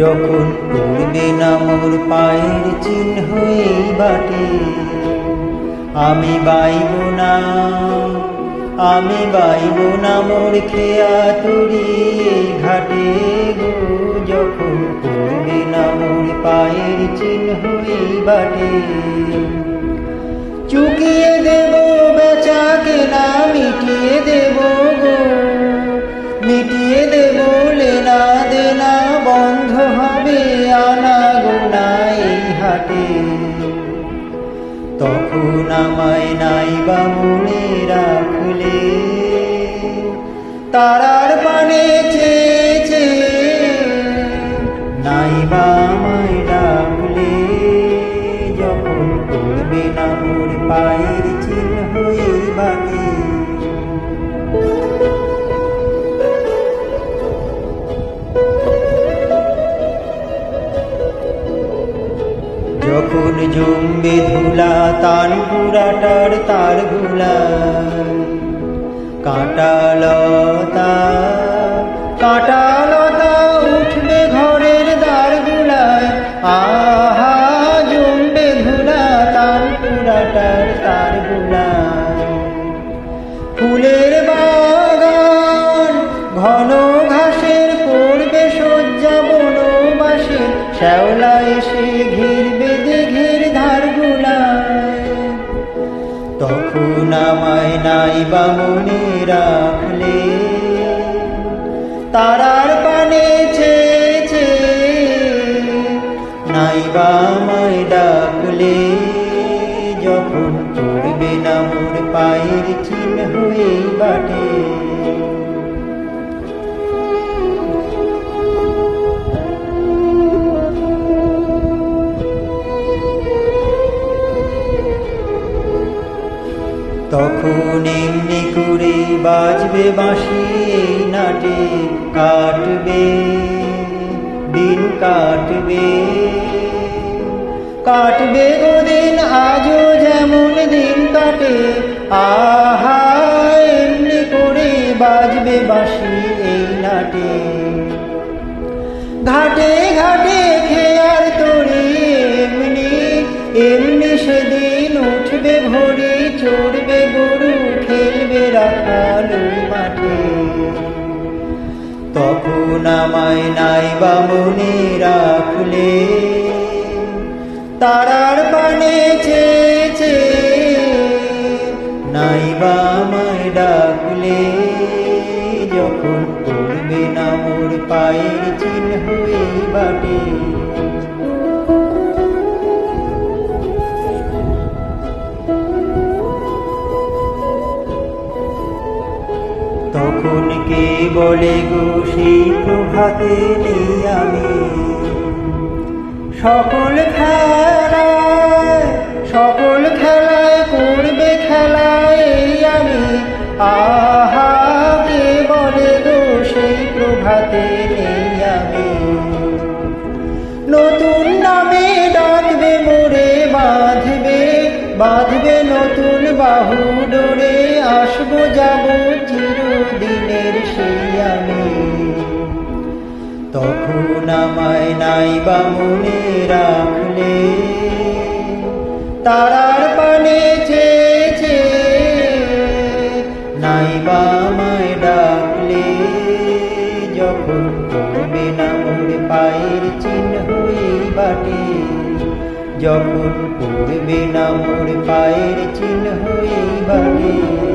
যখন পড়বে না মোর পায়ের চিহ্ন এই বাটে, আমি বাইব না, আমি বাইব না মোর খেয়া তুরি ঘাটে গো, যখন পড়বে না মোর পায়ের চিহ্ন এই বাটে। চুকিয়ে দেব আমায় নাই বা মনে রাখলে। তারার পানে চেয়েছে, নাই বা আমায় ডাকলে। যখন করবে না মোর পায়ের চিহ্ন হয়ে যখন জমবে ধুলা, তার গুড়াটার তারগুলা কাঁটালতা কাঁটালতা উঠবে ঘরের দ্বার গুলায়। আহা, জমবে ধুলা, তার গুড়াটার তার গুলায় ফুলের বাগান, ঘন ঘাসের পড়বে শয্যা বনবাসে শ্যাওলা তখন আমায় নাই বা মনে রাখলে। তারার পানে ছেছে নাই বা আমায় ডাকলে। যখন চড়বে না মোর পায়ের চিহ্ন হয়ে বাটে তখন এমনি করে বাজবে বাঁশি এই নাটে। কাটবে, দিন কাটবে। কাটবে গো দিন, আজও যেমন দিন কাটে। আহা, এমনি করে বাজবে বাঁশি এই নাটে। ঘাটে ঘাটে আমায় নাই বা মনে রাখলে, তারার পানে চেয়েছে নাই বা আমায় ডাকলে, যখন পড়বে না মোর পায়ের চিহ্ন বাটে। তখন কে বলে গো, সেই প্রভাতে নেই আমি। সকল খেলায় সকল খেলায় করবে খেলায় আমি। আহা বাঁধবে নতুন বাহু ডোরে, আসব যাব চিরদিনের সেই আমি। তখন আমায় নাই বা মনে রাখলে, তারার পানে চেয়েছে, নাই বা আমায় ডাকলে, যখন পড়বে না মোর পায়ের চিহ্ন বাটে যখন পড়বে না মোর পায়ের চিহ্ন হয়ে বাটে